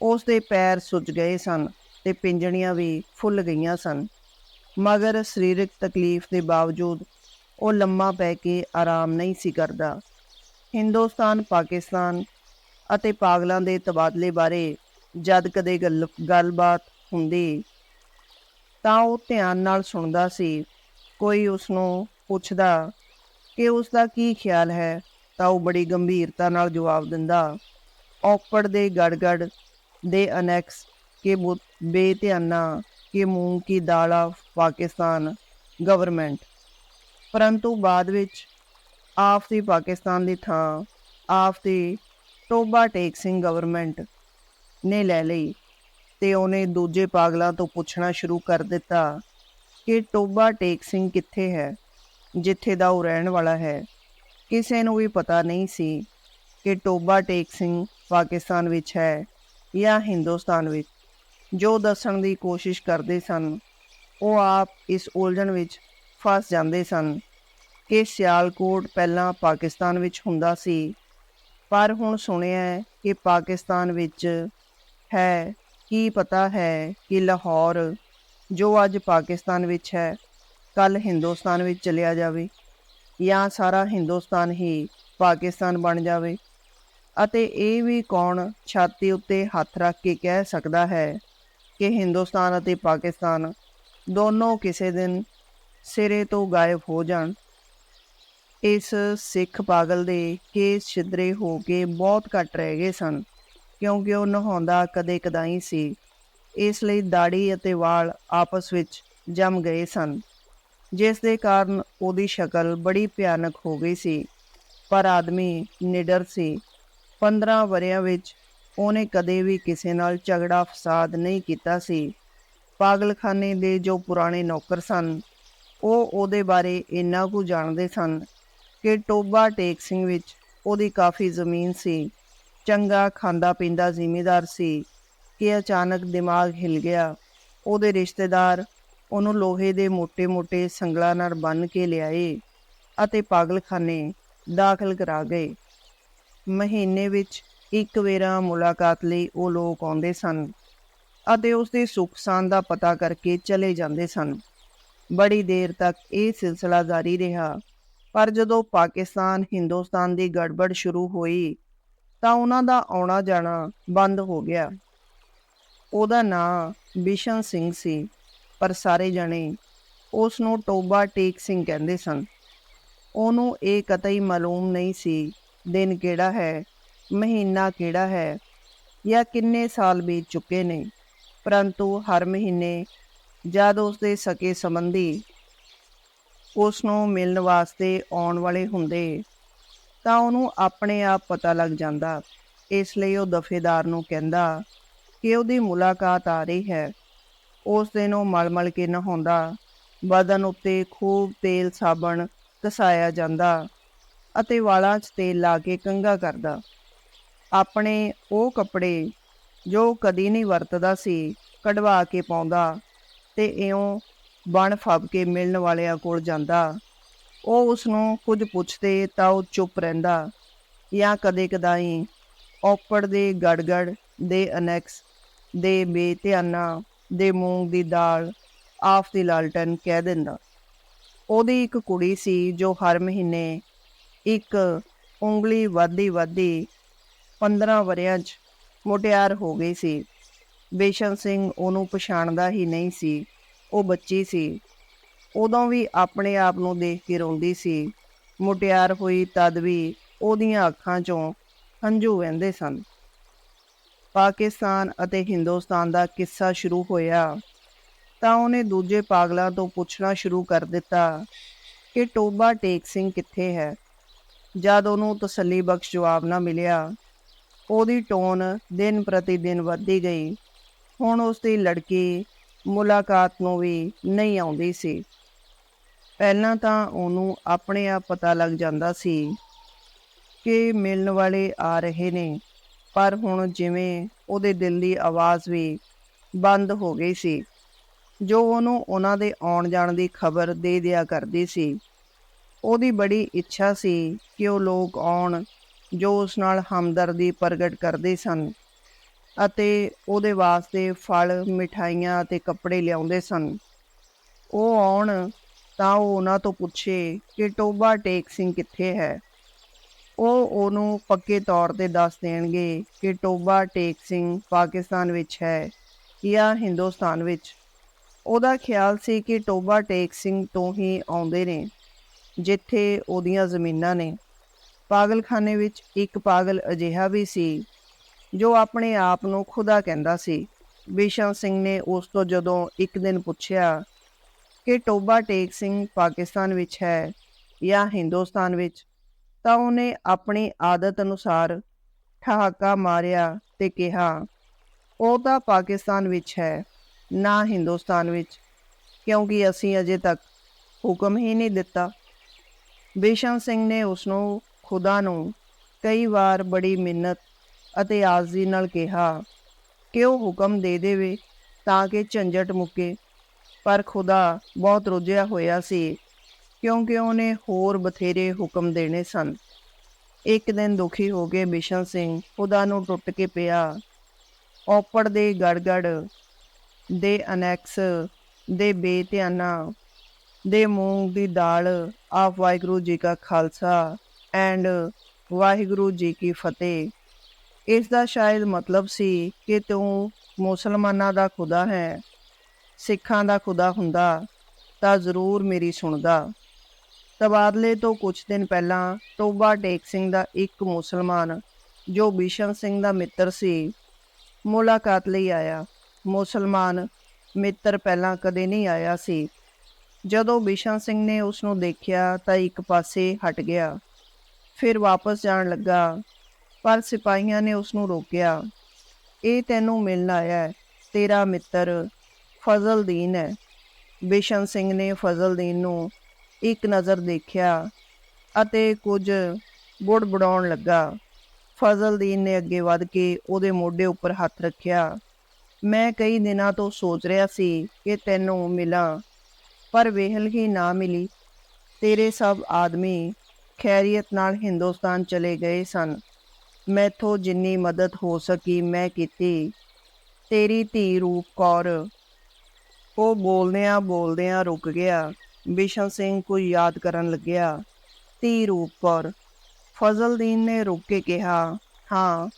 Speaker 1: ਉਸ ਦੇ ਪੈਰ ਸੁੱਜ ਗਏ ਸਨ ਤੇ ਪਿੰਜਣੀਆਂ ਵੀ ਫੁੱਲ ਗਈਆਂ ਸਨ। ਮਗਰ ਸਰੀਰਕ ਤਕਲੀਫ ਦੇ ਬਾਵਜੂਦ ਉਹ ਲੰਮਾ ਪੈ ਕੇ ਆਰਾਮ ਨਹੀਂ ਸੀ ਕਰਦਾ। ਹਿੰਦੁਸਤਾਨ, ਪਾਕਿਸਤਾਨ ਅਤੇ ਪਾਗਲਾਂ ਦੇ ਤਬਾਦਲੇ ਬਾਰੇ ਜਦ ਕਦੇ ਗੱਲ, ਗੱਲਬਾਤ ਹੁੰਦੀ ਤਾਂ ਉਹ ਧਿਆਨ ਨਾਲ ਸੁਣਦਾ ਸੀ। ਕੋਈ ਉਸ ਨੂੰ ਪੁੱਛਦਾ ਕਿ ਉਸ ਦਾ ਕੀ ਖਿਆਲ ਹੈ, ਤਾਂ ਉਹ ਬੜੀ ਗੰਭੀਰਤਾ ਨਾਲ ਜਵਾਬ ਦਿੰਦਾ। ਔਕੜ ਦੇ ਗੜਗੜ ਦੇ ਅਨੈਕਸ ਕੇ ਬੇਧਿਆਨਾ ਕਿ ਮੂੰਹ ਕੀ ਦਾਲ ਆਫ ਪਾਕਿਸਤਾਨ ਗਵਰਨਮੈਂਟ। ਪਰੰਤੂ ਬਾਅਦ ਵਿੱਚ ਆਫ ਦੀ ਪਾਕਿਸਤਾਨ ਦੀ ਥਾਂ of the Toba Tek Singh government ਨੇ ਲੈ ਲਈ ਤੇ ਉਹਨੇ ਦੂਜੇ ਪਾਗਲਾਂ ਤੋਂ ਪੁੱਛਣਾ ਸ਼ੁਰੂ ਕਰ ਦਿੱਤਾ ਕਿ ਟੋਬਾ ਟੇਕ ਸਿੰਘ ਕਿੱਥੇ ਹੈ? ਜਿੱਥੇ ਦਾ ਉਹ ਰਹਿਣ ਵਾਲਾ ਹੈ। ਕਿਸੇ ਨੂੰ ਵੀ ਪਤਾ ਨਹੀਂ ਸੀ ਕਿ ਟੋਬਾ ਟੇਕ ਸਿੰਘ ਪਾਕਿਸਤਾਨ ਵਿੱਚ ਹੈ ਜਾਂ ਹਿੰਦੁਸਤਾਨ ਵਿੱਚ। ਜੋ ਦੱਸਣ ਦੀ ਕੋਸ਼ਿਸ਼ ਕਰਦੇ ਸਨ, ਉਹ ਆਪ ਇਸ ਉਲਝਣ ਵਿੱਚ ਫਸ ਜਾਂਦੇ ਸਨ ਕਿ ਸਿਆਲਕੋਟ ਪਹਿਲਾਂ ਪਾਕਿਸਤਾਨ ਵਿੱਚ ਹੁੰਦਾ ਸੀ। ਪਰ ਹੁਣ ਸੁਣਿਆ ਹੈ ਕਿ ਪਾਕਿਸਤਾਨ ਵਿੱਚ ਹੈ, ਕੀ ਪਤਾ ਹੈ ਕਿ ਲਾਹੌਰ, ਜੋ ਅੱਜ ਪਾਕਿਸਤਾਨ ਵਿੱਚ ਹੈ ਕੱਲ ਹਿੰਦੁਸਤਾਨ ਵਿੱਚ ਚਲਿਆ ਜਾਵੇ ਜਾਂ ਸਾਰਾ ਹਿੰਦੁਸਤਾਨ ਹੀ ਪਾਕਿਸਤਾਨ ਬਣ ਜਾਵੇ। ਅਤੇ ਇਹ ਵੀ ਕੌਣ ਛਾਤੀ ਉੱਤੇ ਹੱਥ ਰੱਖ ਕੇ ਕਹਿ ਸਕਦਾ ਹੈ ਕਿ ਹਿੰਦੁਸਤਾਨ ਅਤੇ ਪਾਕਿਸਤਾਨ ਦੋਨੋਂ ਕਿਸੇ ਦਿਨ ਸਿਰੇ ਤੋਂ ਗਾਇਬ ਹੋ ਜਾਣ। ਇਸ ਸਿੱਖ ਪਾਗਲ ਦੇ ਕੇਸ ਛਿਦਰੇ ਹੋ ਕੇ ਬਹੁਤ ਘੱਟ ਰਹਿ ਗਏ ਸਨ, ਕਿਉਂਕਿ ਉਹ ਨਹਾਉਂਦਾ ਕਦੇ ਕਦਾਈ ਸੀ। ਇਸ ਲਈ ਦਾੜੀ ਅਤੇ ਵਾਲ ਆਪਸ ਵਿੱਚ ਜੰਮ ਗਏ ਸਨ। ਜਿਸ ਦੇ ਕਾਰਨ ਉਹਦੀ ਸ਼ਕਲ ਬੜੀ ਭਿਆਨਕ ਹੋ ਗਈ ਸੀ। ਪਰ ਆਦਮੀ ਨਿਡਰ ਸੀ। 15 ਵਰਿਆਂ ਵਿੱਚ ਉਹਨੇ ਕਦੇ ਵੀ ਕਿਸੇ ਨਾਲ ਝਗੜਾ ਫਸਾਦ ਨਹੀਂ ਕੀਤਾ ਸੀ। ਪਾਗਲਖਾਨੇ ਦੇ ਜੋ ਪੁਰਾਣੇ ਨੌਕਰ ਸਨ, ਉਹ ਉਹਦੇ ਬਾਰੇ ਇੰਨਾ ਕੁ ਜਾਣਦੇ ਸਨ ਕਿ ਟੋਬਾ ਟੇਕ ਸਿੰਘ ਵਿੱਚ ਉਹਦੀ ਕਾਫੀ ਜ਼ਮੀਨ ਸੀ। ਚੰਗਾ ਖਾਂਦਾ ਪੀਂਦਾ ਜ਼ਿਮੀਦਾਰ ਸੀ ਕਿ ਅਚਾਨਕ ਦਿਮਾਗ ਹਿਲ ਗਿਆ। ਉਹਦੇ ਰਿਸ਼ਤੇਦਾਰ ਉਹਨੂੰ ਲੋਹੇ ਦੇ ਮੋਟੇ ਮੋਟੇ ਸੰਗਲਾਂ ਨਾਲ ਬੰਨ ਕੇ ਲਿਆਏ ਅਤੇ ਪਾਗਲਖਾਨੇ ਦਾਖਲ ਕਰਾ ਗਏ। ਮਹੀਨੇ ਵਿੱਚ ਇੱਕ ਵੇਰਾ ਮੁਲਾਕਾਤ ਲਈ ਉਹ ਲੋਕ ਆਉਂਦੇ ਸਨ ਅਤੇ ਉਸ ਸੁੱਖ ਸੁਖਸਾਨ ਦਾ ਪਤਾ ਕਰਕੇ ਚਲੇ ਜਾਂਦੇ ਸਨ। ਬੜੀ ਦੇਰ ਤੱਕ ਇਹ ਸਿਲਸਿਲਾ ਜਾਰੀ ਰਿਹਾ, ਪਰ ਜਦੋਂ ਪਾਕਿਸਤਾਨ ਹਿੰਦੁਸਤਾਨ ਦੀ ਗੜਬੜ ਸ਼ੁਰੂ ਹੋਈ ਤਾਂ ਉਹਨਾਂ ਦਾ ਆਉਣਾ ਜਾਣਾ ਬੰਦ ਹੋ ਗਿਆ। ਉਹਦਾ ਨਾਂ ਬਿਸ਼ਨ ਸਿੰਘ ਸੀ। ਪਰ ਸਾਰੇ ਜਣੇ ਉਸ ਨੂੰ ਟੋਬਾ ਟੇਕ ਸਿੰਘ ਕਹਿੰਦੇ ਸਨ। ਉਹਨੂੰ ਇਹ ਕਤਈ ਮਾਲੂਮ ਨਹੀਂ ਸੀ ਦਿਨ ਕਿਹੜਾ ਹੈ, ਮਹੀਨਾ ਕਿਹੜਾ ਹੈ ਜਾਂ ਕਿੰਨੇ ਸਾਲ ਬੀਤ ਚੁੱਕੇ ਨੇ। ਪਰੰਤੂ ਹਰ ਮਹੀਨੇ ਜਦ ਉਸ ਦੇ ਸਕੇ ਸੰਬੰਧੀ ਉਸ ਨੂੰ ਮਿਲਣ ਵਾਸਤੇ ਆਉਣ ਵਾਲੇ ਹੁੰਦੇ ਤਾਂ ਉਹਨੂੰ ਆਪਣੇ ਆਪ ਪਤਾ ਲੱਗ ਜਾਂਦਾ। ਇਸ ਲਈ ਉਹ ਦਫੇਦਾਰ ਨੂੰ ਕਹਿੰਦਾ ਕਿ ਉਹਦੀ ਮੁਲਾਕਾਤ ਆ ਰਹੀ ਹੈ। ਉਸ ਦਿਨ ਉਹ ਮਲ-ਮਲ ਕੇ ਨਹਾਉਂਦਾ, ਬਦਨ ਉੱਤੇ ਖੂਬ ਤੇਲ ਸਾਬਣ ਘਸਾਇਆ ਜਾਂਦਾ ਅਤੇ ਵਾਲਾਂ 'ਚ ਤੇਲ ਲਾ ਕੇ ਕੰਘਾ ਕਰਦਾ। ਆਪਣੇ ਉਹ ਕੱਪੜੇ ਜੋ ਕਦੀ ਨਹੀਂ ਵਰਤਦਾ ਸੀ, ਕਢਵਾ ਕੇ ਪਾਉਂਦਾ ਤੇ ਇਉਂ ਬਣ ਫੱਬ ਕੇ ਮਿਲਣ ਵਾਲਿਆਂ ਕੋਲ ਜਾਂਦਾ। ਉਹ ਉਸ ਨੂੰ ਕੁਝ ਪੁੱਛਦੇ ਤਾਂ ਉਹ ਚੁੱਪ ਰਹਿੰਦਾ ਜਾਂ ਕਦੇ ਕਦਾਈ ਔਪੜ ਦੇ ਗੜਗੜ ਦੇ ਅਨੈਕਸ ਦੇ ਬੇਧਿਆਨਾ ਦੇ ਮੂੰਗ ਦੀ ਦਾਲ ਆਫ ਦੀ ਲਾਲਟਨ ਕਹਿ ਦਿੰਦਾ। ਉਹਦੀ ਇੱਕ ਕੁੜੀ ਸੀ ਜੋ ਹਰ ਮਹੀਨੇ ਇੱਕ ਉਂਗਲੀ ਵਾਦੀ ਵਾਦੀ 15 ਵਰਿਆਂ 'ਚ ਮੁਟਿਆਰ ਹੋ ਗਈ ਸੀ। ਬੇਸ਼ਨ ਸਿੰਘ ਉਹਨੂੰ ਪਛਾਣਦਾ ਹੀ ਨਹੀਂ ਸੀ। ਉਹ ਬੱਚੀ ਸੀ। ਉਦੋਂ ਵੀ ਆਪਣੇ ਆਪ ਨੂੰ ਦੇਖ ਕੇ ਰੋਂਦੀ ਸੀ। ਮੁਟਿਆਰ ਹੋਈ ਤਦ ਵੀ ਉਹਦੀਆਂ ਅੱਖਾਂ 'ਚੋਂ ਹੰਝੂ ਵਹਿੰਦੇ ਸਨ। ਪਾਕਿਸਤਾਨ ਅਤੇ ਹਿੰਦੁਸਤਾਨ ਦਾ ਕਿੱਸਾ ਸ਼ੁਰੂ ਹੋਇਆ, ਤਾਂ ਉਹਨੇ ਦੂਜੇ ਪਾਗਲਾਂ ਤੋਂ ਪੁੱਛਣਾ ਸ਼ੁਰੂ ਕਰ ਦਿੱਤਾ ਕਿ ਟੋਬਾ ਟੇਕ ਸਿੰਘ ਕਿੱਥੇ ਹੈ? ਜਦ ਉਹਨੂੰ ਤਸੱਲੀ ਬਖਸ਼ ਜਵਾਬ ਨਾ ਮਿਲਿਆ, ਉਹਦੀ ਟੋਨ ਦਿਨ ਪ੍ਰਤੀ ਦਿਨ ਵੱਧਦੀ ਗਈ। ਹੁਣ ਉਸ ਦੀ ਲੜਕੀ ਮੁਲਾਕਾਤ ਨੂੰ ਵੀ ਨਹੀਂ ਆਉਂਦੀ ਸੀ। ਪਹਿਲਾਂ ਤਾਂ ਉਹਨੂੰ ਆਪਣੇ ਆਪ ਪਤਾ ਲੱਗ ਜਾਂਦਾ ਸੀ ਕਿ ਮਿਲਣ ਵਾਲੇ ਆ ਰਹੇ ਨੇ। ਪਰ ਹੁਣ ਜਿਵੇਂ ਉਹਦੇ ਦਿਲ ਦੀ ਆਵਾਜ਼ ਵੀ ਬੰਦ ਹੋ ਗਈ ਸੀ, ਜੋ ਉਹਨੂੰ ਉਹਨਾਂ ਦੇ ਆਉਣ ਜਾਣ ਦੀ ਖਬਰ ਦੇ ਦਿਆ ਕਰਦੀ ਸੀ। ਉਹਦੀ ਬੜੀ ਇੱਛਾ ਸੀ ਕਿ ਉਹ ਲੋਕ ਆਉਣ ਜੋ ਉਸ ਨਾਲ ਹਮਦਰਦੀ ਪ੍ਰਗਟ ਕਰਦੇ ਸਨ ਅਤੇ ਉਹਦੇ ਵਾਸਤੇ ਫਲ, ਮਿਠਾਈਆਂ ਅਤੇ ਕੱਪੜੇ ਲਿਆਉਂਦੇ ਸਨ। ਉਹ ਆਉਣ ਤਾਂ ਉਹ ਉਹਨਾਂ ਤੋਂ ਪੁੱਛੇ ਕਿ ਟੋਬਾ ਟੇਕ ਸਿੰਘ ਕਿੱਥੇ ਹੈ? ਉਹ ਉਹਨੂੰ ਪੱਕੇ ਤੌਰ ਤੇ ਦੱਸ ਦੇਣਗੇ ਕਿ ਟੋਬਾ ਟੇਕ ਸਿੰਘ ਪਾਕਿਸਤਾਨ ਵਿੱਚ ਹੈ ਜਾਂ ਹਿੰਦੁਸਤਾਨ ਵਿੱਚ। ਉਹਦਾ ਖਿਆਲ ਸੀ ਕਿ ਟੋਬਾ ਟੇਕ ਸਿੰਘ ਤੋਂ ਹੀ ਆਉਂਦੇ ਨੇ, ਜਿੱਥੇ ਉਹਦੀਆਂ ਜ਼ਮੀਨਾਂ ਨੇ। ਪਾਗਲਖਾਨੇ ਵਿੱਚ ਇੱਕ ਪਾਗਲ ਅਜਿਹਾ ਵੀ ਸੀ, ਜੋ ਆਪਣੇ ਆਪ ਨੂੰ ਖੁਦਾ ਕਹਿੰਦਾ ਸੀ। ਬਿਸ਼ਨ ਸਿੰਘ ਨੇ ਉਸ ਤੋਂ ਜਦੋਂ ਇੱਕ ਦਿਨ ਪੁੱਛਿਆ ਕਿ ਟੋਬਾ ਟੇਕ ਸਿੰਘ ਪਾਕਿਸਤਾਨ ਵਿੱਚ ਹੈ ਜਾਂ ਹਿੰਦੁਸਤਾਨ ਵਿੱਚ ਤਾਂ ਉਹਨੇ ਆਪਣੀ ਆਦਤ ਅਨੁਸਾਰ ਠਹਾਕਾ ਮਾਰਿਆ ਤੇ ਕਿਹਾ, ਉਹ ਤਾਂ ਪਾਕਿਸਤਾਨ ਵਿੱਚ ਹੈ, ਨਾ ਹਿੰਦੁਸਤਾਨ ਵਿੱਚ, ਕਿਉਂਕਿ ਅਸੀਂ ਅਜੇ ਤੱਕ ਹੁਕਮ ਹੀ ਨਹੀਂ ਦਿੱਤਾ। ਬਿਸ਼ਨ ਸਿੰਘ ਨੇ ਉਸ ਨੂੰ ਖੁਦਾ ਨੂੰ ਕਈ ਵਾਰ ਬੜੀ ਮਿੰਨਤ ਅਤੇ ਆਜ਼ੀ ਨਾਲ ਕਿਹਾ ਕਿ ਉਹ ਹੁਕਮ ਦੇ ਦੇਵੇ ਤਾਂ ਕਿ ਝੰਜਟ ਮੁੱਕੇ, ਪਰ ਖੁਦਾ ਬਹੁਤ ਰੁੱਝਿਆ ਹੋਇਆ ਸੀ। ਕਿਉਂਕਿ ਉਹਨੇ ਹੋਰ ਬਥੇਰੇ ਹੁਕਮ ਦੇਣੇ ਸਨ। ਇੱਕ ਦਿਨ ਦੁਖੀ ਹੋ ਕੇ ਬਿਸ਼ਨ ਸਿੰਘ ਖੁਦਾ ਨੂੰ ਟੁੱਟ ਕੇ ਪਿਆ। ਔਪੜ ਦੇ ਗੜਗੜ ਦੇ ਅਨੈਕਸ ਦੇ ਬੇਧਿਆਨਾ ਦੇ ਮੂੰਗ ਦੀ ਦਾਲ, ਆਪ ਵਾਹਿਗੁਰੂ ਜੀ ਕਾ ਖਾਲਸਾ ਐਂਡ ਵਾਹਿਗੁਰੂ ਜੀ ਕੀ ਫਤਿਹ। ਇਸ ਦਾ ਸ਼ਾਇਦ ਮਤਲਬ ਸੀ ਕਿ ਤੂੰ ਮੁਸਲਮਾਨਾਂ ਦਾ ਖੁਦਾ ਹੈ, ਸਿੱਖਾਂ ਦਾ ਖੁਦਾ ਹੁੰਦਾ ਤਾਂ ਜ਼ਰੂਰ ਮੇਰੀ ਸੁਣਦਾ। ਤਬਾਦਲੇ ਤੋਂ ਕੁਝ ਦਿਨ ਪਹਿਲਾਂ ਟੋਬਾ ਟੇਕ ਸਿੰਘ ਦਾ ਇੱਕ ਮੁਸਲਮਾਨ, ਜੋ ਬਿਸ਼ਨ ਸਿੰਘ ਦਾ ਮਿੱਤਰ ਸੀ, ਮੁਲਾਕਾਤ ਲਈ ਆਇਆ। ਮੁਸਲਮਾਨ ਮਿੱਤਰ ਪਹਿਲਾਂ ਕਦੇ ਨਹੀਂ ਆਇਆ ਸੀ। ਜਦੋਂ ਬਿਸ਼ਨ ਸਿੰਘ ਨੇ ਉਸ ਨੂੰ ਦੇਖਿਆ ਤਾਂ ਇੱਕ ਪਾਸੇ ਹਟ ਗਿਆ। ਫਿਰ ਵਾਪਸ ਜਾਣ ਲੱਗਾ, ਪਰ ਸਿਪਾਹੀਆਂ ਨੇ ਉਸ ਨੂੰ ਰੋਕਿਆ। ਇਹ ਤੈਨੂੰ ਮਿਲਣ ਆਇਆ ਹੈ, ਤੇਰਾ ਮਿੱਤਰ ਫਜ਼ਲਦੀਨ ਹੈ। ਬਿਸ਼ਨ ਸਿੰਘ ਨੇ ਫਜ਼ਲਦੀਨ ਨੂੰ ਇੱਕ ਨਜ਼ਰ ਦੇਖਿਆ ਅਤੇ ਕੁਝ ਬੁੜਬੜਾਉਣ ਲੱਗਾ। ਫਜ਼ਲਦੀਨ ਨੇ ਅੱਗੇ ਵੱਧ ਕੇ ਉਹਦੇ ਮੋਢੇ ਉੱਪਰ ਹੱਥ ਰੱਖਿਆ। ਮੈਂ ਕਈ ਦਿਨਾਂ ਤੋਂ ਸੋਚ ਰਿਹਾ ਸੀ ਕਿ ਤੈਨੂੰ ਮਿਲਾਂ, ਪਰ ਵੇਹਲ ਹੀ ਨਾ ਮਿਲੀ। ਤੇਰੇ ਸਭ ਆਦਮੀ ਖੈਰੀਅਤ ਨਾਲ ਹਿੰਦੁਸਤਾਨ ਚਲੇ ਗਏ ਸਨ। ਮੈਥੋਂ ਜਿੰਨੀ ਮਦਦ ਹੋ ਸਕੀ ਮੈਂ ਕੀਤੀ। ਤੇਰੀ ਧੀ ਰੂਪ ਕੌਰ। ਉਹ ਬੋਲਦਿਆਂ ਬੋਲਦਿਆਂ ਰੁਕ ਗਿਆ। ਬਿਸ਼ਨ ਸਿੰਘ ਕੋਈ ਯਾਦ ਕਰਨ ਲੱਗਿਆ। ਧੀ ਰੂਪ ਕੌਰ ਫਜ਼ਲਦੀਨ ਨੇ ਰੁਕ ਕੇ ਕਿਹਾ, ਹਾਂ,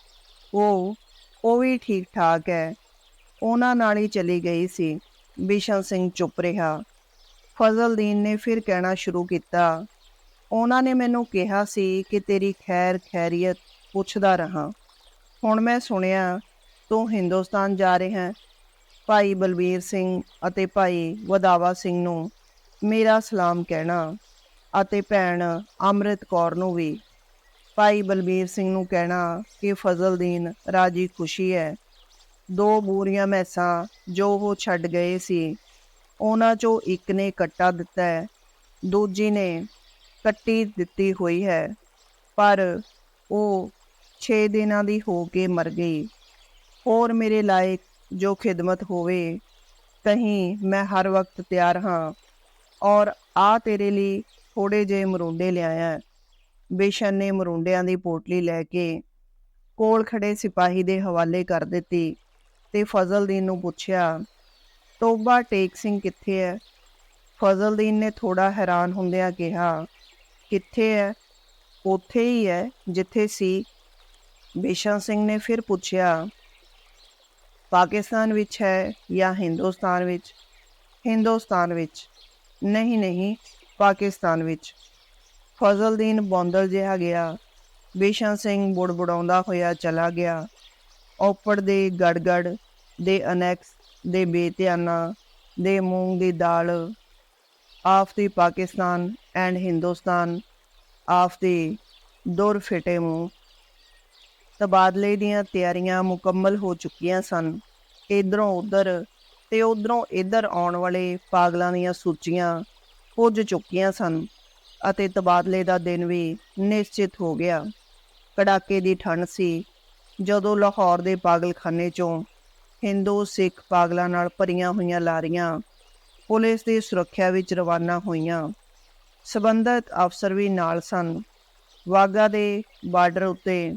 Speaker 1: ਉਹ ਉਹ ਵੀ ਠੀਕ ਠਾਕ ਹੈ। ਉਹਨਾਂ ਨਾਲ ਹੀ ਚਲੀ ਗਈ ਸੀ। ਬਿਸ਼ਨ ਸਿੰਘ ਚੁੱਪ ਰਿਹਾ। ਫਜ਼ਲਦੀਨ ਨੇ ਫਿਰ ਕਹਿਣਾ ਸ਼ੁਰੂ ਕੀਤਾ, ਉਹਨਾਂ ਨੇ ਮੈਨੂੰ ਕਿਹਾ ਸੀ ਕਿ ਤੇਰੀ ਖੈਰ ਖੈਰੀਅਤ ਪੁੱਛਦਾ ਰਹਾ। ਹੁਣ ਮੈਂ ਸੁਣਿਆ, ਤੂੰ ਹਿੰਦੁਸਤਾਨ ਜਾ ਰਿਹਾ ਹੈ। ਭਾਈ ਬਲਬੀਰ ਸਿੰਘ ਅਤੇ ਭਾਈ ਵਦਾਵਾ ਸਿੰਘ ਨੂੰ ਮੇਰਾ ਸਲਾਮ ਕਹਿਣਾ ਅਤੇ ਭੈਣ ਅੰਮ੍ਰਿਤ ਕੌਰ ਨੂੰ ਵੀ। ਭਾਈ ਬਲਬੀਰ ਸਿੰਘ ਨੂੰ ਕਹਿਣਾ ਕਿ ਫਜ਼ਲਦੀਨ ਰਾਜੀ ਖੁਸ਼ੀ ਹੈ। ਦੋ ਬੂਰੀਆਂ ਮੈਸਾਂ ਜੋ ਉਹ ਛੱਡ ਗਏ ਸੀ, ਉਹਨਾਂ ਚੋਂ ਇੱਕ ਨੇ ਕੱਟਾ ਦਿੱਤਾ ਹੈ, ਦੂਜੀ ਨੇ ਕੱਟੀ ਦਿੱਤੀ ਹੋਈ ਹੈ, ਪਰ ਉਹ 6 ਦਿਨਾਂ ਦੀ ਹੋ ਕੇ ਮਰ ਗਈ। ਹੋਰ ਮੇਰੇ ਲਾਇਕ ਜੋ ਖਿਦਮਤ ਹੋਵੇ ਕਹੀਂ ਮੈਂ ਹਰ ਵਕਤ ਤਿਆਰ ਹਾਂ। ਔਰ ਆ ਤੇਰੇ ਲਈ ਥੋੜੇ ਜਿਹੇ ਮਰੂੰਡੇ ਲਿਆਇਆ ਬੇਸ਼ਨ ਨੇ ਮਰੂੰਡਿਆਂ ਦੀ ਪੋਟਲੀ ਲੈ ਕੇ ਕੋਲ ਖੜੇ ਸਿਪਾਹੀ ਦੇ ਹਵਾਲੇ ਕਰ ਦਿੱਤੀ ਤੇ ਫਜ਼ਲਦੀਨ ਨੂੰ ਪੁੱਛਿਆ, ਤੋਬਾ ਟੇਕ ਸਿੰਘ ਕਿੱਥੇ ਹੈ? ਫਜ਼ਲਦੀਨ ਨੇ ਥੋੜਾ ਹੈਰਾਨ ਹੁੰਦਿਆਂ ਕਿਹਾ, ਕਿੱਥੇ ਹੈ? ਉੱਥੇ ਹੀ ਹੈ, ਜਿੱਥੇ ਸੀ? ਬੇਸ਼ਨ ਸਿੰਘ ਨੇ ਫਿਰ ਪੁੱਛਿਆ, ਪਾਕਿਸਤਾਨ ਵਿੱਚ ਹੈ ਜਾਂ ਹਿੰਦੁਸਤਾਨ ਵਿੱਚ? ਹਿੰਦੁਸਤਾਨ ਵਿੱਚ। ਨਹੀਂ ਨਹੀਂ, ਪਾਕਿਸਤਾਨ ਵਿੱਚ। ਫਜ਼ਲਦੀਨ ਬੌਂਦਲ ਜਿਹਾ ਗਿਆ। ਬੇਸ਼ਨ ਸਿੰਘ ਬੁੜਬੁੜਾਉਂਦਾ ਹੋਇਆ ਚਲਾ ਗਿਆ। ਔਪੜ ਦੇ ਗੜਗੜ ਦੇ ਅਨੈਕਸ ਦੇ ਬੇਤਿਆਨਾ ਦੇ ਮੂੰਗ ਦੀ ਦਾਲ of the Pakistan and Hindustan of ਦੀ ਦੁਰ ਫਿਟੇ ਮੂੰਹ। ਤਬਾਦਲੇ ਦੀਆਂ ਤਿਆਰੀਆਂ ਮੁਕੰਮਲ ਹੋ ਚੁੱਕੀਆਂ ਸਨ। ਇਧਰੋਂ ਉਧਰ ਤੇ ਉਧਰੋਂ ਇੱਧਰ ਆਉਣ ਵਾਲੇ ਪਾਗਲਾਂ ਦੀਆਂ ਸੂਚੀਆਂ ਪੁੱਜ ਚੁੱਕੀਆਂ ਸਨ ਅਤੇ ਤਬਾਦਲੇ ਦਾ ਦਿਨ ਵੀ ਨਿਸ਼ਚਿਤ ਹੋ ਗਿਆ। ਕੜਾਕੇ ਦੀ ਠੰਡ ਸੀ। ਜਦੋਂ ਲਾਹੌਰ ਦੇ ਪਾਗਲਖਾਨੇ ਚੋਂ ਹਿੰਦੂ ਸਿੱਖ ਪਾਗਲਾਂ ਨਾਲ ਭਰੀਆਂ ਹੋਈਆਂ ਲਾਰੀਆਂ ਪੁਲਿਸ ਦੀ ਸੁਰੱਖਿਆ ਵਿੱਚ ਰਵਾਨਾ ਹੋਈਆਂ, ਸਬੰਧਤ ਅਫਸਰ ਵੀ ਨਾਲ ਸਨ। ਵਾਗਾ ਦੇ ਬਾਰਡਰ ਉੱਤੇ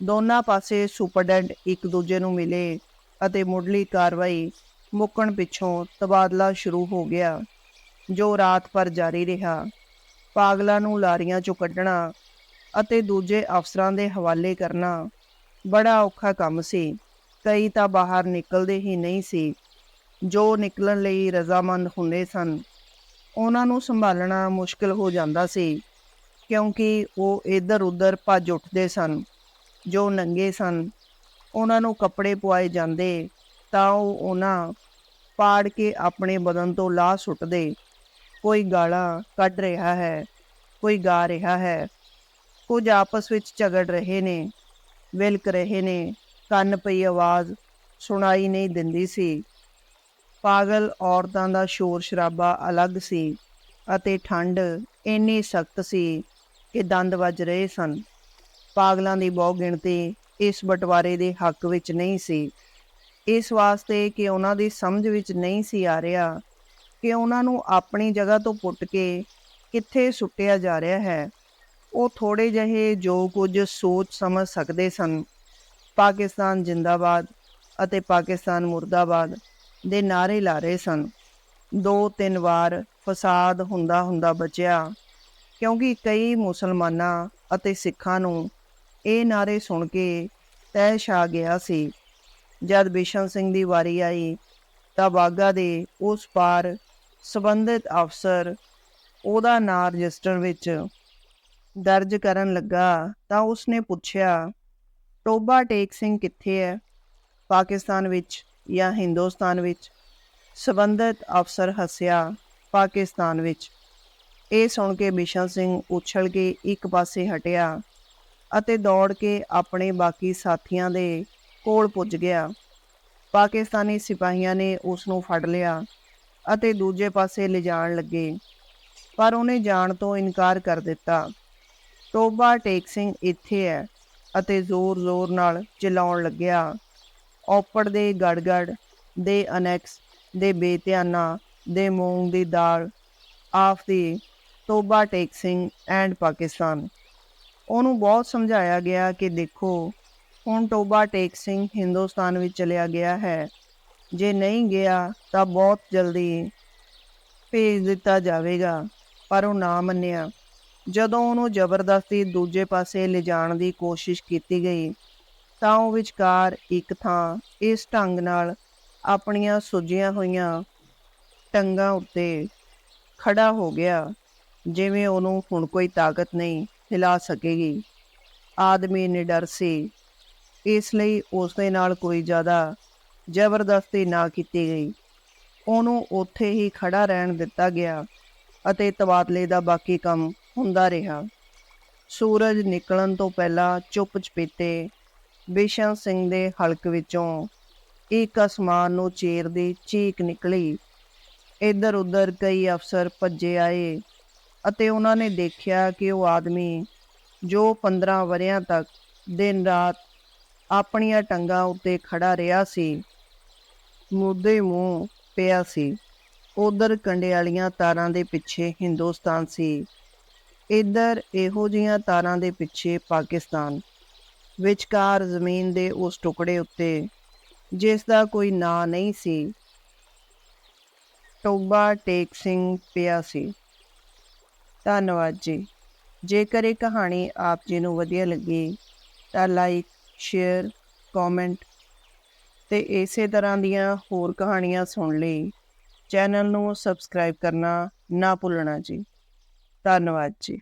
Speaker 1: ਦੋਨਾਂ ਪਾਸੇ ਸੁਪਰਡੈਂਟ ਇੱਕ ਦੂਜੇ ਨੂੰ ਮਿਲੇ ਅਤੇ ਮੁੱਢਲੀ ਕਾਰਵਾਈ ਮੁੱਕਣ ਪਿੱਛੋਂ ਤਬਾਦਲਾ ਸ਼ੁਰੂ ਹੋ ਗਿਆ, ਜੋ ਰਾਤ ਭਰ ਜਾਰੀ ਰਿਹਾ। ਪਾਗਲਾਂ ਨੂੰ ਲਾਰੀਆਂ ਚੋਂ ਕੱਢਣਾ ਅਤੇ ਦੂਜੇ ਅਫਸਰਾਂ ਦੇ ਹਵਾਲੇ ਕਰਨਾ ਬੜਾ ਔਖਾ ਕੰਮ ਸੀ। ਕਈ ਤਾਂ ਬਾਹਰ ਨਿਕਲਦੇ ਹੀ ਨਹੀਂ ਸੀ। ਜੋ ਨਿਕਲਣ ਲਈ ਰਜ਼ਾਮੰਦ ਹੁੰਦੇ ਸਨ, ਉਹਨਾਂ ਨੂੰ ਸੰਭਾਲਣਾ ਮੁਸ਼ਕਲ ਹੋ ਜਾਂਦਾ ਸੀ, ਕਿਉਂਕਿ ਉਹ ਇੱਧਰ ਉੱਧਰ ਭੱਜ ਉੱਠਦੇ ਸਨ। ਜੋ ਨੰਗੇ ਸਨ, ਉਹਨਾਂ ਨੂੰ ਕੱਪੜੇ ਪੁਆਏ ਜਾਂਦੇ ਤਾਂ ਉਹ ਉਹਨਾਂ ਪਾੜ ਕੇ ਆਪਣੇ ਬਦਨ ਤੋਂ ਲਾਹ ਸੁੱਟਦੇ। ਕੋਈ ਗਾਲਾਂ ਕੱਢ ਰਿਹਾ ਹੈ, ਕੋਈ ਗਾ ਰਿਹਾ ਹੈ। ਕੁਝ ਆਪਸ ਵਿੱਚ ਝਗੜ ਰਹੇ ਨੇ, ਵਿਲਕ ਰਹੇ ਨੇ, ਕੰਨ ਪਈ ਆਵਾਜ਼ ਸੁਣਾਈ ਨਹੀਂ ਦਿੰਦੀ ਸੀ। ਪਾਗਲ ਔਰਤਾਂ ਦਾ ਸ਼ੋਰ ਸ਼ਰਾਬਾ ਅਲੱਗ ਸੀ ਅਤੇ ਠੰਡ ਇੰਨੀ ਸਖਤ ਸੀ ਕਿ ਦੰਦ ਵੱਜ ਰਹੇ ਸਨ। ਪਾਗਲਾਂ ਦੀ ਬਹੁ ਗਿਣਤੀ ਇਸ ਬਟਵਾਰੇ ਦੇ ਹੱਕ ਵਿੱਚ ਨਹੀਂ ਸੀ। ਇਸ ਵਾਸਤੇ ਕਿ ਉਹਨਾਂ ਦੀ ਸਮਝ ਵਿੱਚ ਨਹੀਂ ਸੀ ਆ ਰਿਹਾ ਕਿ ਉਹਨਾਂ ਨੂੰ ਆਪਣੀ ਜਗ੍ਹਾ ਤੋਂ ਪੁੱਟ ਕੇ ਕਿੱਥੇ ਸੁੱਟਿਆ ਜਾ ਰਿਹਾ ਹੈ। ਉਹ ਥੋੜੇ ਜਿਹੇ ਜੋ ਕੁਝ ਸੋਚ ਸਮਝ ਸਕਦੇ ਸਨ। ਪਾਕਿਸਤਾਨ ਜਿੰਦਾਬਾਦ ਅਤੇ ਪਾਕਿਸਤਾਨ ਮੁਰਦਾਬਾਦ ਦੇ ਨਾਰੇ ਲਾ ਰਹੇ ਸਨ। ਦੋ ਤਿੰਨ ਵਾਰ ਫਸਾਦ ਹੁੰਦਾ ਹੁੰਦਾ ਬਚਿਆ, ਕਿਉਂਕਿ ਕਈ ਮੁਸਲਮਾਨਾਂ ਅਤੇ ਸਿੱਖਾਂ ਨੂੰ ਇਹ ਨਾਰੇ ਸੁਣ ਕੇ ਤੈ ਛਾ ਗਿਆ ਸੀ। ਜਦ ਬਿਸ਼ਨ ਸਿੰਘ ਦੀ ਵਾਰੀ ਆਈ ਤਾਂ ਬਾਗਾ ਦੇ ਉਸ ਪਾਰ ਸਬੰਧਿਤ ਅਫਸਰ ਉਹਦਾ ਨਾਂ ਰਜਿਸਟਰ ਵਿੱਚ ਦਰਜ ਕਰਨ ਲੱਗਾ ਤਾਂ ਉਸਨੇ ਪੁੱਛਿਆ, ਟੋਬਾ ਟੇਕ ਸਿੰਘ ਕਿੱਥੇ ਹੈ ਪਾਕਿਸਤਾਨ ਵਿੱਚ ਜਾਂ ਹਿੰਦੁਸਤਾਨ ਵਿੱਚ? ਸਬੰਧਿਤ ਅਫਸਰ ਹੱਸਿਆ, ਪਾਕਿਸਤਾਨ ਵਿੱਚ। ਇਹ ਸੁਣ ਕੇ ਬਿਸ਼ਨ ਸਿੰਘ ਉਛਲ ਕੇ ਇੱਕ ਪਾਸੇ ਹਟਿਆ ਅਤੇ ਦੌੜ ਕੇ ਆਪਣੇ ਬਾਕੀ ਸਾਥੀਆਂ ਦੇ ਕੋਲ ਪੁੱਜ ਗਿਆ। ਪਾਕਿਸਤਾਨੀ ਸਿਪਾਹੀਆਂ ਨੇ ਉਸ ਨੂੰ ਫੜ ਲਿਆ ਅਤੇ ਦੂਜੇ ਪਾਸੇ ਲਿਜਾਣ ਲੱਗੇ। ਪਰ ਉਹਨੇ ਜਾਣ ਤੋਂ ਇਨਕਾਰ ਕਰ ਦਿੱਤਾ। ਤੋਬਾ ਟੇਕ ਸਿੰਘ ਇੱਥੇ ਹੈ ਅਤੇ ਜ਼ੋਰ-ਜ਼ੋਰ ਨਾਲ ਚਿਲਾਉਣ ਲੱਗਿਆ। ਔਪੜ ਦੇ ਗੜਗੜ, ਦੇ ਅਨੈਕਸ, ਦੇ ਬੇਧਿਆਨਾ ਦੇ ਮੂੰਗ ਦੀ ਦਾਲ ਆਫ ਦੀ ਤੋਬਾ ਟੇਕ ਸਿੰਘ ਐਂਡ ਪਾਕਿਸਤਾਨ। ਉਹਨੂੰ ਬਹੁਤ ਸਮਝਾਇਆ ਗਿਆ ਕਿ ਦੇਖੋ ਹੁਣ ਟੋਬਾ ਟੇਕ ਸਿੰਘ ਹਿੰਦੁਸਤਾਨ ਵਿੱਚ ਚਲਿਆ ਗਿਆ ਹੈ। ਜੇ ਨਹੀਂ ਗਿਆ ਤਾਂ ਬਹੁਤ ਜਲਦੀ ਭੇਜ ਦਿੱਤਾ ਜਾਵੇਗਾ, ਪਰ ਉਹ ਨਾ ਮੰਨਿਆ। ਜਦੋਂ ਉਹਨੂੰ ਜ਼ਬਰਦਸਤੀ ਦੂਜੇ ਪਾਸੇ ਲਿਜਾਣ ਦੀ ਕੋਸ਼ਿਸ਼ ਕੀਤੀ ਗਈ, ਤਾਂ ਉਹ ਵਿਚਕਾਰ ਇੱਕ ਥਾਂ ਇਸ ਢੰਗ ਨਾਲ ਆਪਣੀਆਂ ਸੁੱਜੀਆਂ ਹੋਈਆਂ ਟੰਗਾਂ ਉੱਤੇ ਖੜਾ ਹੋ ਗਿਆ, ਜਿਵੇਂ ਉਹਨੂੰ ਹੁਣ ਕੋਈ ਤਾਕਤ ਨਹੀਂ ਹਿਲਾ ਸਕੇਗੀ। ਆਦਮੀ ਨਿਡਰ ਸੀ। ਇਸ ਲਈ ਉਸ ਦੇ ਨਾਲ ਕੋਈ ਜ਼ਿਆਦਾ ਜ਼ਬਰਦਸਤੀ ਨਾ ਕੀਤੀ ਗਈ। ਉਹਨੂੰ ਉੱਥੇ ਹੀ ਖੜਾ ਰਹਿਣ ਦਿੱਤਾ ਗਿਆ ਅਤੇ ਤਬਾਦਲੇ ਦਾ ਬਾਕੀ ਕੰਮ ਹੁੰਦਾ ਰਿਹਾ। ਸੂਰਜ ਨਿਕਲਣ ਤੋਂ ਪਹਿਲਾਂ ਚੁੱਪ ਚਪੀਤੇ ਬਿਸ਼ਨ ਸਿੰਘ ਦੇ ਹਲਕ ਵਿੱਚੋਂ ਇੱਕ ਅਸਮਾਨ ਨੂੰ ਚੀਰਦੀ ਚੀਕ ਨਿਕਲੀ। ਇੱਧਰ ਉੱਧਰ ਕਈ ਅਫਸਰ ਭੱਜੇ ਆਏ ਅਤੇ ਉਹਨਾਂ ਨੇ ਦੇਖਿਆ ਕਿ ਉਹ ਆਦਮੀ ਜੋ 15 ਵਰਿਆਂ ਤੱਕ ਦਿਨ ਰਾਤ ਆਪਣੀਆਂ ਟੰਗਾਂ ਉੱਤੇ ਖੜਾ ਰਿਹਾ ਸੀ। ਮੁੱਦੇ ਮੂੰਹ ਪਿਆ ਸੀ। ਉਧਰ ਕੰਡੇ ਵਾਲੀਆਂ ਤਾਰਾਂ ਦੇ ਪਿੱਛੇ ਹਿੰਦੁਸਤਾਨ ਸੀ। ਇੱਧਰ ਇਹੋ ਜੀਆਂ ਤਾਰਾਂ ਦੇ ਪਿੱਛੇ ਪਾਕਿਸਤਾਨ। ਵਿਚਕਾਰ ਜ਼ਮੀਨ ਦੇ ਉਸ ਟੁਕੜੇ ਉੱਤੇ, ਜਿਸ ਦਾ ਕੋਈ ਨਾਂ ਨਹੀਂ ਸੀ, ਟੋਬਾ ਟੇਕ ਸਿੰਘ ਪਿਆ ਸੀ। ਧੰਨਵਾਦ ਜੀ। ਜੇਕਰ ਇਹ ਕਹਾਣੀ ਆਪ ਜੀ ਨੂੰ ਵਧੀਆ ਲੱਗੀ, ਤਾਂ ਲਾਈਕ ਸ਼ੇਅਰ ਕਮੈਂਟ ਤੇ ਇਸੇ ਤਰ੍ਹਾਂ ਦੀਆਂ ਹੋਰ ਕਹਾਣੀਆਂ ਸੁਣ ਲਈ। ਚੈਨਲ ਨੂੰ ਸਬਸਕ੍ਰਾਈਬ ਕਰਨਾ ਨਾ ਭੁੱਲਣਾ ਜੀ। ਧੰਨਵਾਦ ਜੀ।